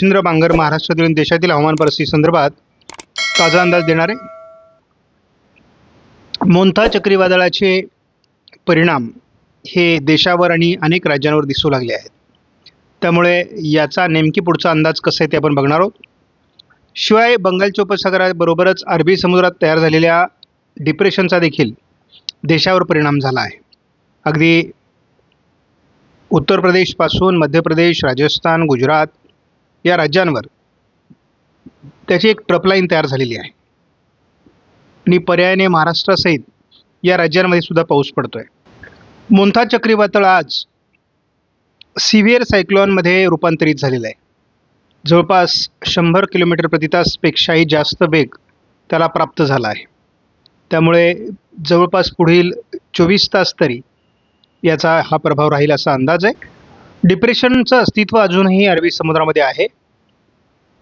मच्छिंद्र बांगर महाराष्ट्रातील देशातील हवामान परिस्थिती संदर्भात ताजा अंदाज देणारे मोंथा चक्रीवादळाचे परिणाम हे देशावर आणि अनेक राज्यांवर दिसू लागले आहेत. त्यामुळे याचा नेमकी पुढचा अंदाज कसा आहे ते आपण बघणार आहोत. शिवाय बंगालच्या उपसागराबरोबरच अरबी समुद्रात तयार झालेल्या डिप्रेशनचा देखील देशावर परिणाम झाला आहे. अगदी उत्तर प्रदेशपासून मध्य प्रदेश राजस्थान गुजरात या राज्यांवर. त्याची एक ट्रपलाईन तयार झालेली आहे. आणि पर्यायाने महाराष्ट्रासहित या राज्यांमध्ये सुद्धा पाऊस पडतोय. मोंथा चक्रीवादळ आज सिव्हिअर सायक्लॉनमध्ये रूपांतरित झालेलं आहे. जवळपास शंभर किलोमीटर प्रति तासपेक्षाही जास्त वेग त्याला प्राप्त झाला आहे. त्यामुळे जवळपास पुढील चोवीस तास तरी याचा हा प्रभाव राहील असा अंदाज आहे. डिप्रेशनचं अस्तित्व अजूनही अरबी समुद्रामध्ये आहे.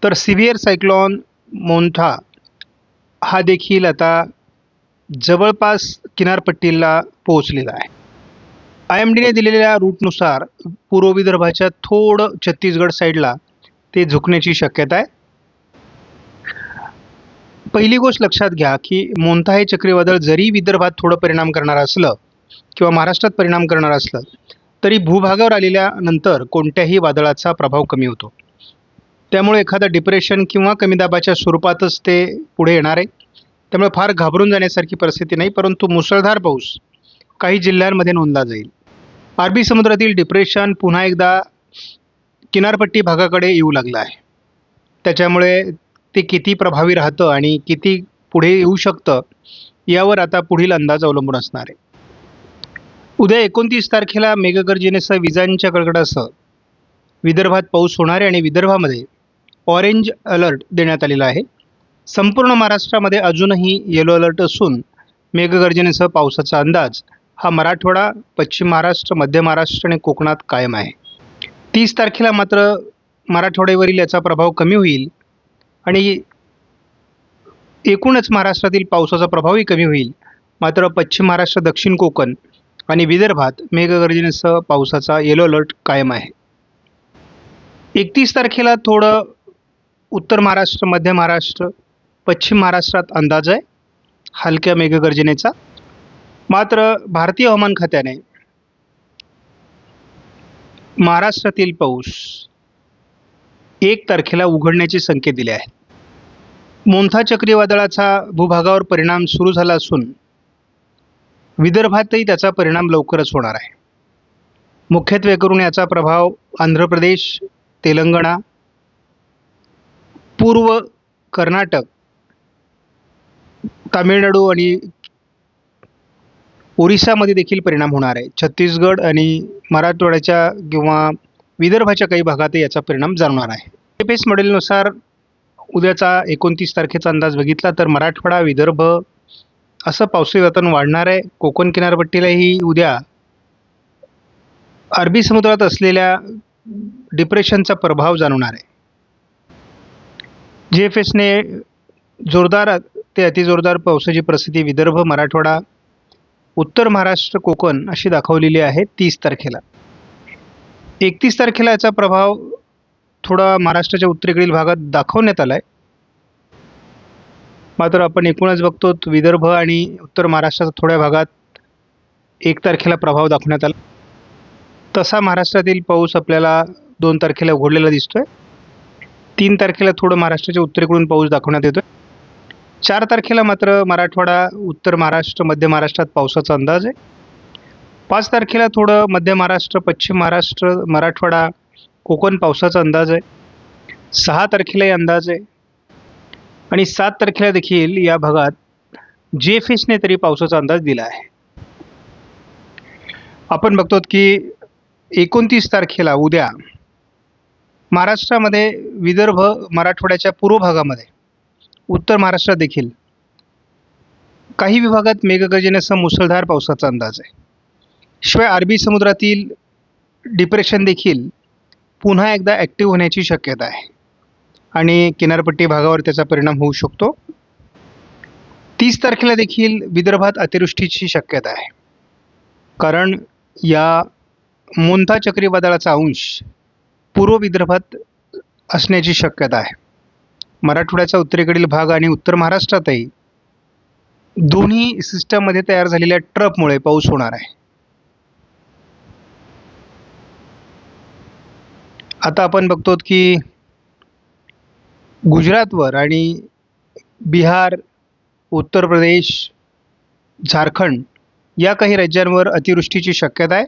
तर सिव्हिअर सायक्लॉन मोंथा हा देखील आता जवळपास किनारपट्टीला पोहोचलेला आहे. आय एम डीने दिलेल्या रूटनुसार पूर्व विदर्भाच्या थोडं छत्तीसगड साईडला ते झुकण्याची शक्यता आहे. पहिली गोष्ट लक्षात घ्या की मोंथा हे चक्रीवादळ जरी विदर्भात थोडं परिणाम करणार असलं किंवा महाराष्ट्रात परिणाम करणार असलं तरी भूभागावर आलेल्या नंतर कोणत्याही वादळाचा प्रभाव कमी होतो. त्यामुळे एखादं डिप्रेशन किंवा कमी दाबाच्या स्वरूपातच ते पुढे येणार आहे. त्यामुळे फार घाबरून जाण्यासारखी परिस्थिती नाही परंतु मुसळधार पाऊस काही जिल्ह्यांमध्ये नोंदला जाईल. अरबी समुद्रातील डिप्रेशन पुन्हा एकदा किनारपट्टी भागाकडे येऊ लागलं आहे. त्याच्यामुळे ते किती प्रभावी राहतं आणि किती पुढे येऊ शकतं यावर आता पुढील अंदाज अवलंबून असणार आहे. उद्या एकोणतीस तारखेला मेघगर्जनेसह विजांच्या कडकडासह विदर्भात पाऊस होणार आहे आणि विदर्भामध्ये ऑरेंज अलर्ट देण्यात आलेला आहे. संपूर्ण महाराष्ट्रामध्ये अजूनही येलो अलर्ट असून मेघगर्जनेसह पावसाचा अंदाज हा मराठवाडा पश्चिम महाराष्ट्र मध्य महाराष्ट्र आणि कोकणात कायम आहे. तीस तारखेला मात्र मराठवाड्यावरील याचा प्रभाव कमी होईल आणि एकूणच महाराष्ट्रातील पावसाचा प्रभावही कमी होईल. मात्र पश्चिम महाराष्ट्र दक्षिण कोकण आणि विदर्भात मेघगर्जनेसह पावसाचा येलो अलर्ट कायम आहे. एकतीस तारखेला थोडं उत्तर महाराष्ट्र मध्य महाराष्ट्र पश्चिम महाराष्ट्रात अंदाज आहे. हलक्या मेघगर्जनेचा. मात्र भारतीय हवामान खात्याने महाराष्ट्रातील पाऊस एक तारखेला उघडण्याचे संकेत दिले आहेत. मोंथा चक्रीवादळाचा भूभागावर परिणाम सुरू झाला असून विदर्भातही त्याचा परिणाम लवकरच होणार आहे. मुख्यत्वे करून याचा प्रभाव आंध्र प्रदेश तेलंगणा पूर्व कर्नाटक तामिळनाडू आणि ओरिसामध्ये देखील परिणाम होणार आहे. छत्तीसगड आणि मराठवाड्याच्या किंवा विदर्भाच्या काही भागातही याचा परिणाम जाणवणार आहे. एफ एस मॉडेलनुसार उद्याचा एकोणतीस तारखेचा अंदाज बघितला तर मराठवाडा विदर्भ असं पावसाळी वातावरण वाढणार आहे. कोकण किनारपट्टीलाही उद्या अरबी समुद्रात असलेल्या डिप्रेशनचा प्रभाव जाणवणार आहे. जी एफ एसने जोरदार ते अतिजोरदार पावसाची प्रसिद्धी विदर्भ मराठवाडा उत्तर महाराष्ट्र कोकण अशी दाखवलेली आहे तीस तारखेला. एकतीस तारखेला याचा प्रभाव थोडा महाराष्ट्राच्या उत्तरेकडील भागात दाखवण्यात आला आहे मात्र आपण एकूणच बघतो विदर्भ आणि उत्तर महाराष्ट्राच्या थोड्या भागात एक तारखेला प्रभाव दाखवण्यात आला. तसा महाराष्ट्रातील पाऊस आपल्याला दोन तारखेला उघडलेला दिसतोय. तीन तारखेला थोडं महाराष्ट्राच्या उत्तरेकडून पाऊस दाखवण्यात येतोय. चार तारखेला मात्र मराठवाडा उत्तर महाराष्ट्र मध्य महाराष्ट्रात पावसाचा अंदाज आहे. पाच तारखेला थोडं मध्य महाराष्ट्र पश्चिम महाराष्ट्र मराठवाडा कोकण पावसाचा अंदाज आहे. सहा तारखेलाही अंदाज आहे. आणि सात तारखेला देखील या भागात जे एफ एसने तरी पावसाचा अंदाज दिला आहे. आपण बघतो की एकोणतीस तारखेला उद्या महाराष्ट्रामध्ये विदर्भ मराठवाड्याच्या पूर्व भागामध्ये उत्तर महाराष्ट्रात देखील काही विभागात मेघगर्जनेसह मुसळधार पावसाचा अंदाज आहे. शिवाय अरबी समुद्रातील डिप्रेशन देखील पुन्हा एकदा ॲक्टिव्ह होण्याची शक्यता आहे. आणि किनारपट्टी भागावर त्याचा परिणाम होऊ शकतो. तीस तारखेला देखील विदर्भात अतिवृष्टीची शक्यता आहे. कारण या मोंथा चक्रीवादळाचा अंश पूर्व विदर्भात असण्याची शक्यता आहे. मराठवाड्याचा उत्तरेकडील भाग आणि उत्तर महाराष्ट्रातही दोन्ही सिस्टममध्ये तयार झालेल्या ट्रपमुळे पाऊस होणार आहे. आता आपण बघतो की गुजरातवर आणि बिहार उत्तर प्रदेश झारखंड या काही राज्यांवर अतिवृष्टीची शक्यता आहे.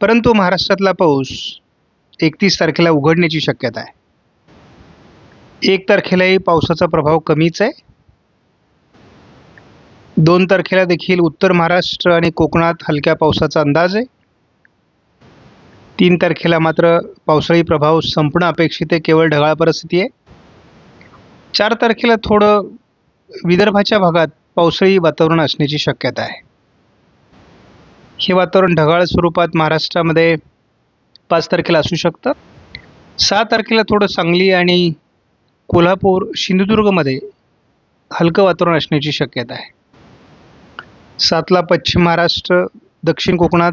परंतु महाराष्ट्रातला पाऊस एकतीस तारखेला उघडण्याची शक्यता आहे. एक तारखेलाही पावसाचा प्रभाव कमीच आहे. दोन तारखेला देखील उत्तर महाराष्ट्र आणि कोकणात हलक्या पावसाचा अंदाज आहे. तीन तारखेला मात्र पावसाळी प्रभाव संपणं अपेक्षित आहे केवळ ढगाळ परिस्थिती आहे. चार तारखेला थोडं विदर्भाच्या भागात पावसाळी वातावरण असण्याची शक्यता आहे. हे वातावरण ढगाळ स्वरूपात महाराष्ट्रामध्ये पाच तारखेला असू शकतं. सहा तारखेला थोडं सांगली आणि कोल्हापूर सिंधुदुर्गमध्ये हलकं वातावरण असण्याची शक्यता आहे. सातला पश्चिम महाराष्ट्र दक्षिण कोकणात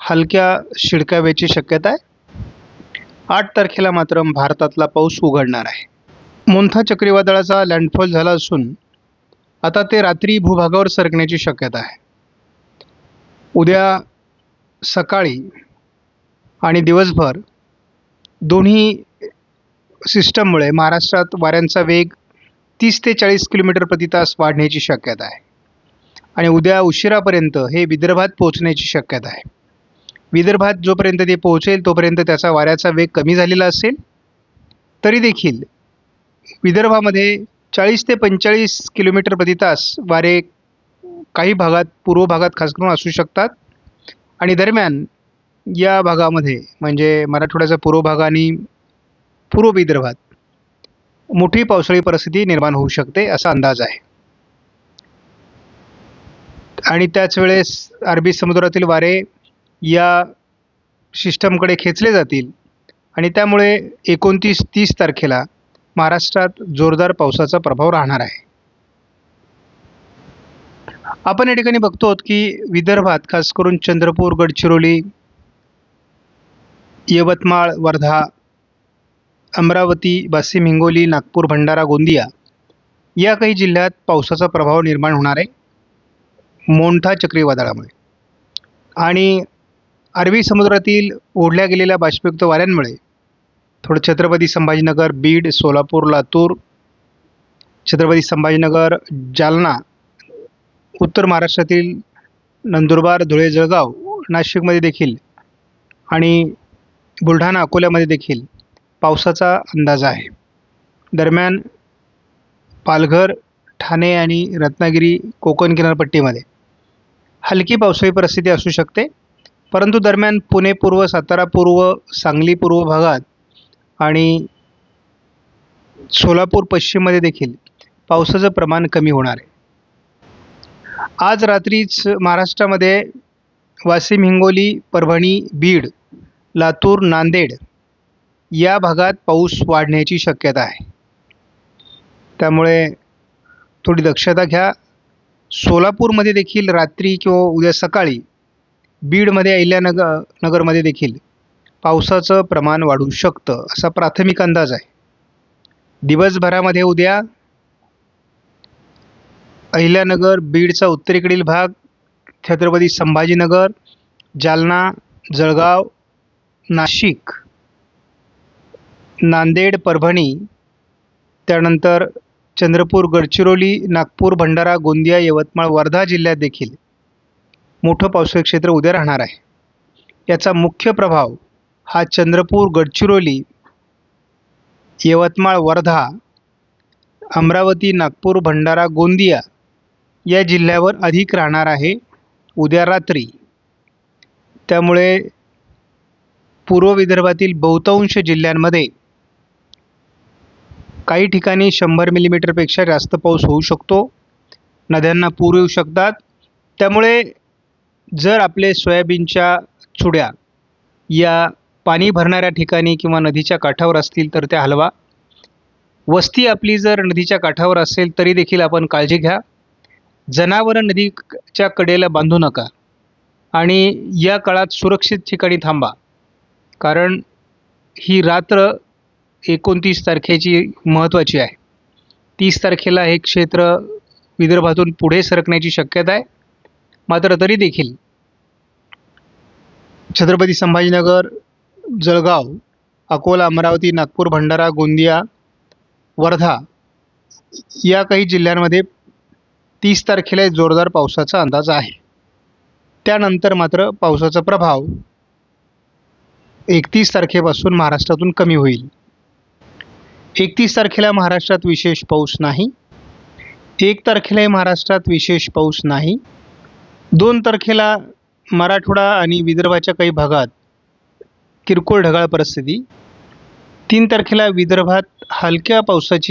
हलक्या शिडकाव्याची शक्यता आहे. आठ तारखेला मात्र भारतातला पाऊस उघडणार आहे. मोंथा चक्रीवादळाचा लँडफॉल झाला असून आता ते रात्री भूभागावर सरकण्याची शक्यता आहे. उद्या सकाळी आणि दिवसभर दोन्ही सिस्टममुळे महाराष्ट्रात वाऱ्यांचा वेग तीस ते चाळीस किलोमीटर प्रति तास वाढण्याची शक्यता आहे. आणि उद्या उशिरापर्यंत हे विदर्भात पोहोचण्याची शक्यता आहे. विदर्भात जोपर्यंत ते पोहोचेल तोपर्यंत त्याचा वाऱ्याचा वेग कमी झालेला असेल तरी देखील विदर्भामध्ये चाळीस ते पंचेचाळीस किलोमीटर प्रति तास वारे काही भागात पूर्व भागात खास करून असू शकतात. आणि दरम्यान या भागामध्ये म्हणजे मराठवाड्याचा पूर्व भाग आणि पूर्व विदर्भात मोठी पावसाळी परिस्थिती निर्माण होऊ शकते असा अंदाज आहे. आणि त्याच वेळेस अरबी समुद्रातील वारे या सिस्टमकडे खेचले जातील. आणि त्यामुळे एकोणतीस तीस तारखेला महाराष्ट्रात जोरदार पावसाचा प्रभाव राहणार आहे. आपण या ठिकाणी बघतो आहोत की विदर्भात खास करून चंद्रपूर गडचिरोली यवतमाळ वर्धा अमरावती वाशिम हिंगोली नागपूर भंडारा गोंदिया या काही जिल्ह्यात पावसाचा प्रभाव निर्माण होणार आहे. मोंठा चक्रीवादळामुळे. आणि अरबी समुद्रातील ओढल्या गेलेल्या बाष्पयुक्त वाऱ्यांमुळे थोडं छत्रपती संभाजीनगर बीड सोलापूर लातूर छत्रपती संभाजीनगर जालना उत्तर महाराष्ट्रातील नंदुरबार धुळे जळगाव नाशिकमध्ये देखील आणि बुलढाणा अकोल्यामध्ये देखील पावसाचा अंदाज आहे. दरम्यान पालघर ठाणे आणि रत्नागिरी कोकण किनारपट्टीमध्ये हलकी पावसाळी परिस्थिती असू शकते परंतु दरम्यान पुणे पूर्व सातारा पूर्व सांगली पूर्व भागात आणि सोलापूर पश्चिममध्ये देखील पावसाचं प्रमाण कमी होणार आहे. आज रात्रीच महाराष्ट्रामध्ये वाशिम हिंगोली परभणी बीड लातूर नांदेड या भागात पाऊस वाढण्याची शक्यता आहे. त्यामुळे थोडी दक्षता घ्या. सोलापूरमध्ये देखील रात्री किंवा उद्या सकाळी बीडमध्ये अहिल्यानगर नगरमध्ये देखील पावसाचं प्रमाण वाढू शकतं असा प्राथमिक अंदाज आहे. दिवसभरामध्ये उद्या अहिल्यानगर बीडचा उत्तरेकडील भाग छत्रपती संभाजीनगर जालना जळगाव नाशिक नांदेड परभणी त्यानंतर चंद्रपूर गडचिरोली नागपूर भंडारा गोंदिया यवतमाळ वर्धा जिल्ह्यात देखील मोठं पावसाळी क्षेत्र उद्या राहणार आहे. याचा मुख्य प्रभाव हा चंद्रपूर गडचिरोली यवतमाळ वर्धा अमरावती नागपूर भंडारा गोंदिया या जिल्ह्यावर अधिक राहणार आहे उद्या रात्री. त्यामुळे पूर्व विदर्भातील बहुतांश जिल्ह्यांमध्ये काही ठिकाणी शंभर मिलीमीटरपेक्षा जास्त पाऊस होऊ शकतो. नद्यांना पूर येऊ शकतात. त्यामुळे जर आपले सोयाबीनच्या चुड्या या पाणी भरणाऱ्या ठिकाणी किंवा नदीच्या काठावर असतील तर त्या हलवा. वस्ती आपली जर नदीच्या काठावर असेल तरी देखील आपण काळजी घ्या. जनावरं नदीच्या कडेला बांधू नका. आणि या काळात सुरक्षित ठिकाणी थांबा. कारण ही रात्र एकोणतीस तारखेची महत्त्वाची आहे. तीस तारखेला हे क्षेत्र विदर्भातून पुढे सरकण्याची शक्यता आहे. मात्र तरी देखील छत्रपती संभाजीनगर जळगाव अकोला अमरावती नागपूर भंडारा गोंदिया वर्धा या काही जिल्ह्यांमध्ये तीस तारखेला जोरदार पावसाचा अंदाज आहे. त्यानंतर मात्र पावसाचा प्रभाव एकतीस तारखेपासून महाराष्ट्रातून कमी होईल. एकतीस तारखेला महाराष्ट्रात विशेष पाऊस नाही. एक तारखेलाही महाराष्ट्रात विशेष पाऊस नाही. दोन तारखेला मराठवाडा आणि विदर्भाच्या काही भागात किरकोळ ढगाळ परिस्थिती. तीन तारखेला विदर्भात हलक्या पावसाची